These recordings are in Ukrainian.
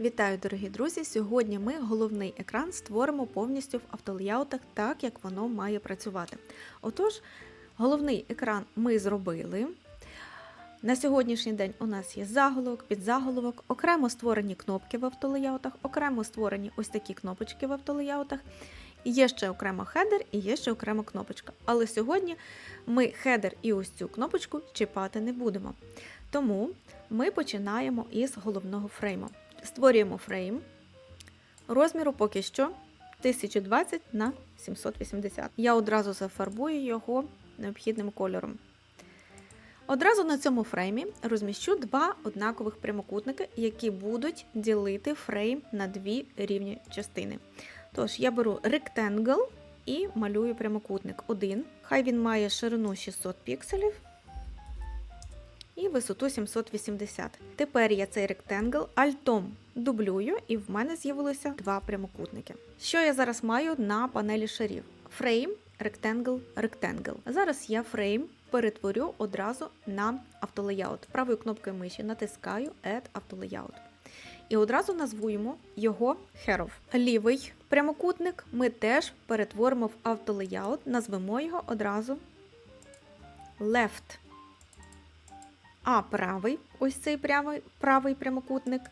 Вітаю, дорогі друзі! Сьогодні ми головний екран створимо повністю в автолеяутах так, як воно має працювати. Отож, головний екран ми зробили. На сьогоднішній день у нас є заголовок, підзаголовок, окремо створені кнопки в автолеяутах, окремо створені ось такі кнопочки в автолеяутах. Є ще окремо хедер і є ще окремо кнопочка. Але сьогодні ми хедер і ось цю кнопочку чіпати не будемо. Тому ми починаємо із головного фрейму. Створюємо фрейм. Розміру поки що 1020 на 780. Я одразу зафарбую його необхідним кольором. Одразу на цьому фреймі розміщу два однакових прямокутники, які будуть ділити фрейм на дві рівні частини. Тож, я беру Rectangle і малюю прямокутник один. Хай він має ширину 600 пікселів і висоту 780. Тепер я цей ректангл альтом дублюю, і в мене з'явилося два прямокутники. Що я зараз маю на панелі шарів? Фрейм, ректангл, ректангл. Зараз я фрейм перетворю одразу на автолеяут. Правою кнопкою миші натискаю Add Автолеяут. І одразу назвуємо його Hero. Лівий прямокутник ми теж перетворимо в автолеяут, назвемо його одразу Left. А правий, ось цей правий, правий прямокутник,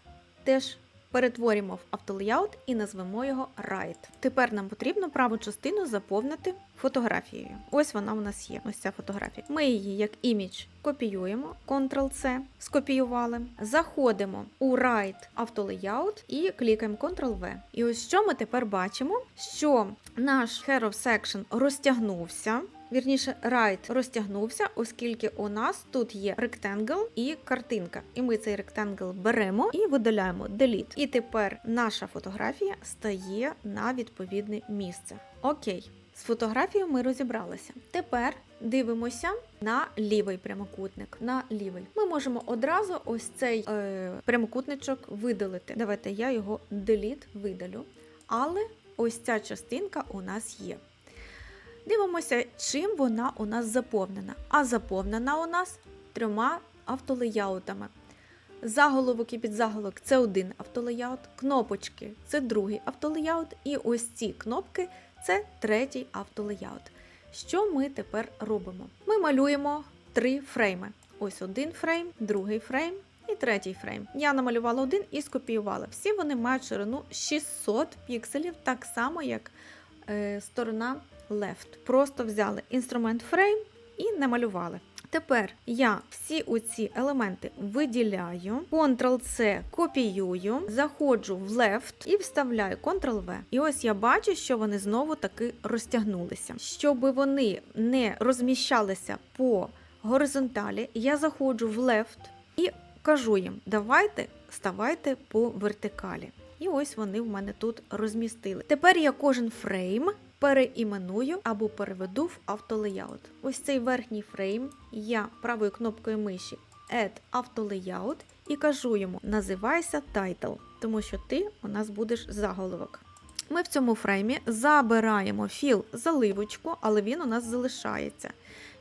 теж перетворимо в автолеяут і назвемо його Right. Тепер нам потрібно праву частину заповнити фотографією. Ось вона у нас є, ось ця фотографія. Ми її як імідж копіюємо, Ctrl-C, скопіювали. Заходимо у Right автолеяут і клікаємо Ctrl-V. І ось що ми тепер бачимо, що наш Hero Section розтягнувся. Вірніше, right розтягнувся, оскільки у нас тут є ректангл і картинка. І ми цей ректангл беремо і видаляємо Delete. І тепер наша фотографія стає на відповідне місце. Окей. З фотографією ми розібралися. Тепер дивимося на лівий прямокутник. На лівий. Ми можемо одразу ось цей е, прямокутничок видалити. Давайте я його delete видалю. Але ось ця частинка у нас є. Дивимося, чим вона у нас заповнена. А заповнена у нас трьома автолеяутами. Заголовок і підзаголовок це один автолеяут, кнопочки це другий автолеяут, і ось ці кнопки це третій автолеяут. Що ми тепер робимо? Ми малюємо три фрейми. Ось один фрейм, другий фрейм і третій фрейм. Я намалювала один і скопіювала. Всі вони мають ширину 600 пікселів, так само, як е, сторона left. Просто взяли інструмент frame і намалювали. Тепер я всі оці елементи виділяю, Ctrl-C копіюю, заходжу в left і вставляю Ctrl-V. І ось я бачу, що вони знову таки розтягнулися. Щоб вони не розміщалися по горизонталі, я заходжу в left і кажу їм: давайте ставайте по вертикалі. І ось вони в мене тут розмістили. Тепер я кожен фрейм переіменую або переведу в автолеяут. Ось цей верхній фрейм я правою кнопкою миші Add автолеяут і кажу йому називайся Title, тому що ти у нас будеш заголовок. Ми в цьому фреймі забираємо філ заливочку, але він у нас залишається.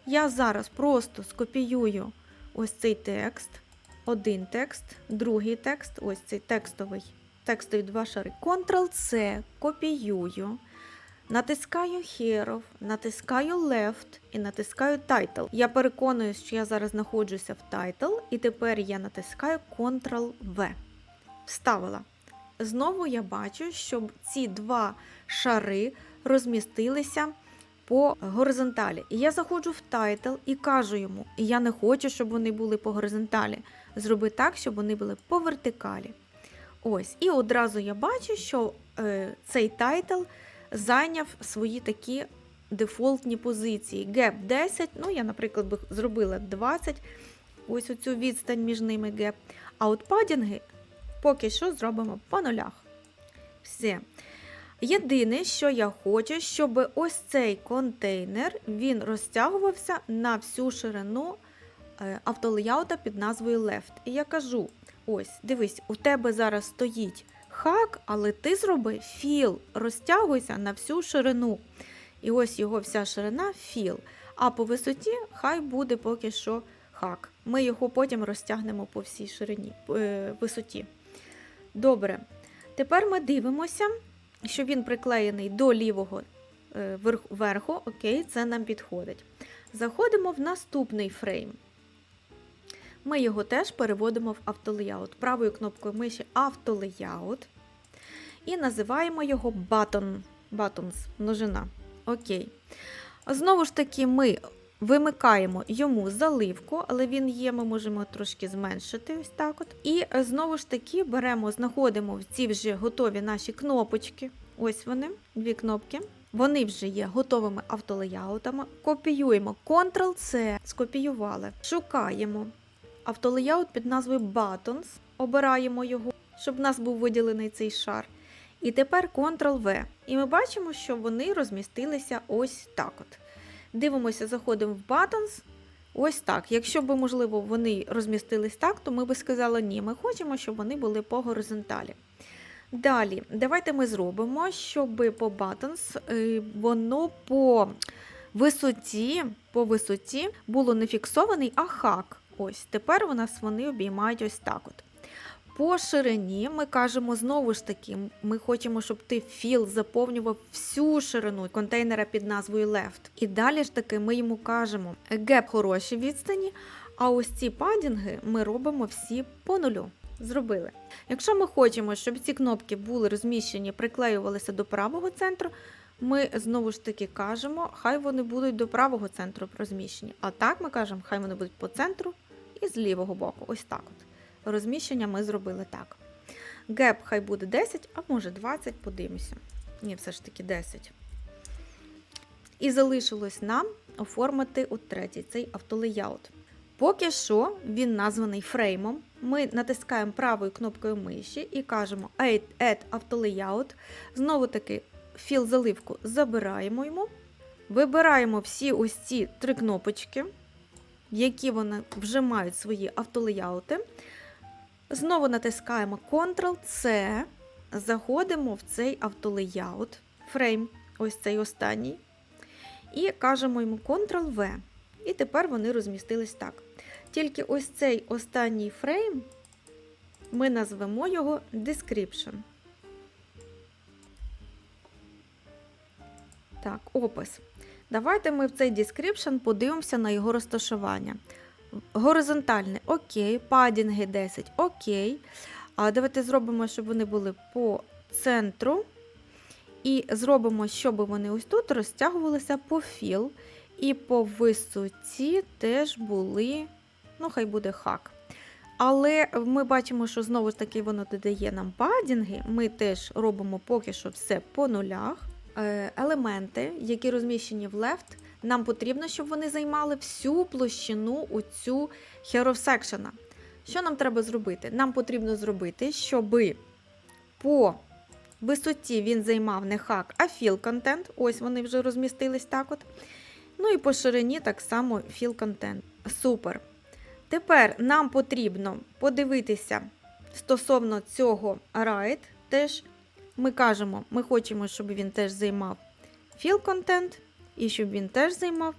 Я зараз просто скопіюю ось цей текст, один текст, другий текст, ось цей текстовий, текстові два шари. Ctrl-C копіюю. Натискаю Hero, натискаю Left і натискаю Title. Я переконуюсь, що я зараз знаходжуся в Title, і тепер я натискаю Ctrl-V. Вставила. Знову я бачу, що ці два шари розмістилися по горизонталі. І я заходжу в Title і кажу йому: я не хочу, щоб вони були по горизонталі. Зроби так, щоб вони були по вертикалі. Ось. І одразу я бачу, що е, цей тайтл зайняв свої такі дефолтні позиції. Геп 10, ну я, наприклад, би зробила 20, ось оцю відстань між ними геп. А от падінги поки що зробимо по нулях. Все. Єдине, що я хочу, щоб ось цей контейнер він розтягувався на всю ширину е, автолеяута під назвою Left. І я кажу: ось, дивись, у тебе зараз стоїть хак, але ти зроби філ, розтягуйся на всю ширину. І ось його вся ширина філ. А по висоті хай буде поки що хак. Ми його потім розтягнемо по всій ширині е, висоті. Добре. Тепер ми дивимося, що він приклеєний до лівого е, верху. Окей, це нам підходить. Заходимо в наступний фрейм. Ми його теж переводимо в автолеяут. Правою кнопкою миші автолеяут. І називаємо його button. Buttons, множина. Окей. Знову ж таки, ми вимикаємо йому заливку, але він є, ми можемо трошки зменшити ось так от. І е, знову ж таки беремо, знаходимо ці вже готові наші кнопочки. Ось вони, дві кнопки. Вони вже є готовими автолеяутами. Копіюємо Ctrl-C, скопіювали. Шукаємо автолеяут під назвою Buttons. Обираємо його, щоб в нас був виділений цей шар. І тепер Ctrl-V. І ми бачимо, що вони розмістилися ось так от. Дивимося, заходимо в Buttons. Ось так. Якщо б, можливо, вони розмістились так, то ми би сказали ні. Ми хочемо, щоб вони були по горизонталі. Далі, давайте ми зробимо, щоб по Buttons е, воно по висоті, по висоті було не фіксований, а хак. Ось тепер у нас вони обіймають ось так от. По ширині ми кажемо знову ж таки, ми хочемо, щоб ти філ заповнював всю ширину контейнера під назвою left. І далі ж таки ми йому кажемо геп хороші відстані, а ось ці падінги ми робимо всі по нулю. Зробили. Якщо ми хочемо, щоб ці кнопки були розміщені, приклеювалися до правого центру, ми знову ж таки кажемо, хай вони будуть до правого центру розміщені. А так ми кажемо, хай вони будуть по центру і з лівого боку. Ось так от. Розміщення ми зробили так. Геп хай буде 10, а може 20, подивимося. Ні, все ж таки 10. І залишилось нам оформити у третій цей автолеяут. Поки що він названий фреймом. Ми натискаємо правою кнопкою миші і кажемо Add, add автолеяут. Знову таки, філ заливку забираємо йому. Вибираємо всі ось ці три кнопочки, які вони вже мають свої автолеяути. Знову натискаємо Ctrl-C, заходимо в цей автолеяут, фрейм, ось цей останній, і кажемо йому Ctrl-V. І тепер вони розмістились так. Тільки ось цей останній фрейм ми назвемо його Description. Так, опис. Давайте ми в цей description подивимося на його розташування. Горизонтальне окей, падінги 10 окей. А давайте зробимо, щоб вони були по центру. І зробимо, щоб вони ось тут розтягувалися по філ. І по висоті теж були, ну, хай буде хак. Але ми бачимо, що знову ж таки воно додає нам падінги. Ми теж робимо поки що все по нулях. Е, Елементи, які розміщені в left, нам потрібно, щоб вони займали всю площину у цю hero section. Що нам треба зробити? Нам потрібно зробити, щоб по висоті він займав не хак, а content. Ось вони вже розмістились так от. Ну і по ширині так само content. Супер. Тепер нам потрібно подивитися стосовно цього right. Теж ми кажемо, ми хочемо, щоб він теж займав content, і щоб він теж займав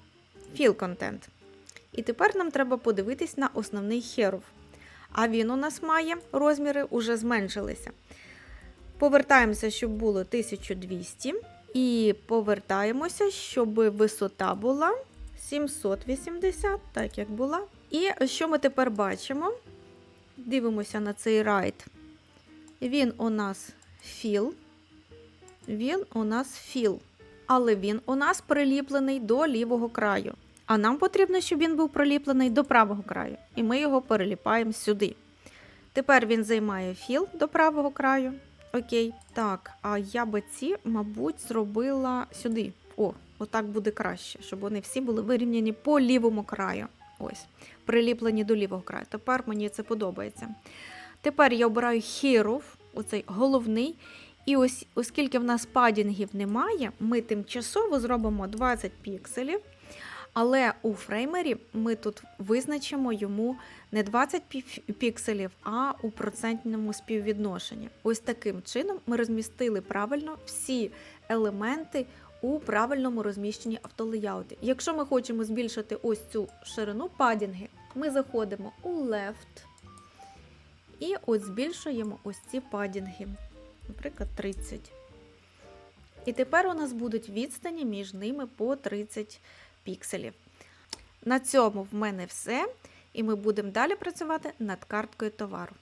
content. І тепер нам треба подивитись на основний херов. А він у нас має розміри уже зменшилися. Повертаємося, щоб було 1200. І повертаємося, щоб висота була 780, так як була. І що ми тепер бачимо? Дивимося на цей райт. Він у нас філ. Він у нас філ. Але він у нас приліплений до лівого краю. А нам потрібно, щоб він був приліплений до правого краю. І ми його переліпаємо сюди. Тепер він займає філ до правого краю. Окей. Так, а я би ці, мабуть, зробила сюди. О, отак буде краще, щоб вони всі були вирівняні по лівому краю. Ось, приліплені до лівого краю. Тепер мені це подобається. Тепер я обираю Hero, оцей головний. І ось, оскільки в нас падінгів немає, ми тимчасово зробимо 20 пікселів. Але у фреймері ми тут визначимо йому не 20 пікселів, а у процентному співвідношенні. Ось таким чином ми розмістили правильно всі елементи у правильному розміщенні автолеяуті. Якщо ми хочемо збільшити ось цю ширину падінги, ми заходимо у left І от збільшуємо ось ці падінги, наприклад, 30. І тепер у нас будуть відстані між ними по 30 пікселів. На цьому в мене все. І ми будемо далі працювати над карткою товару.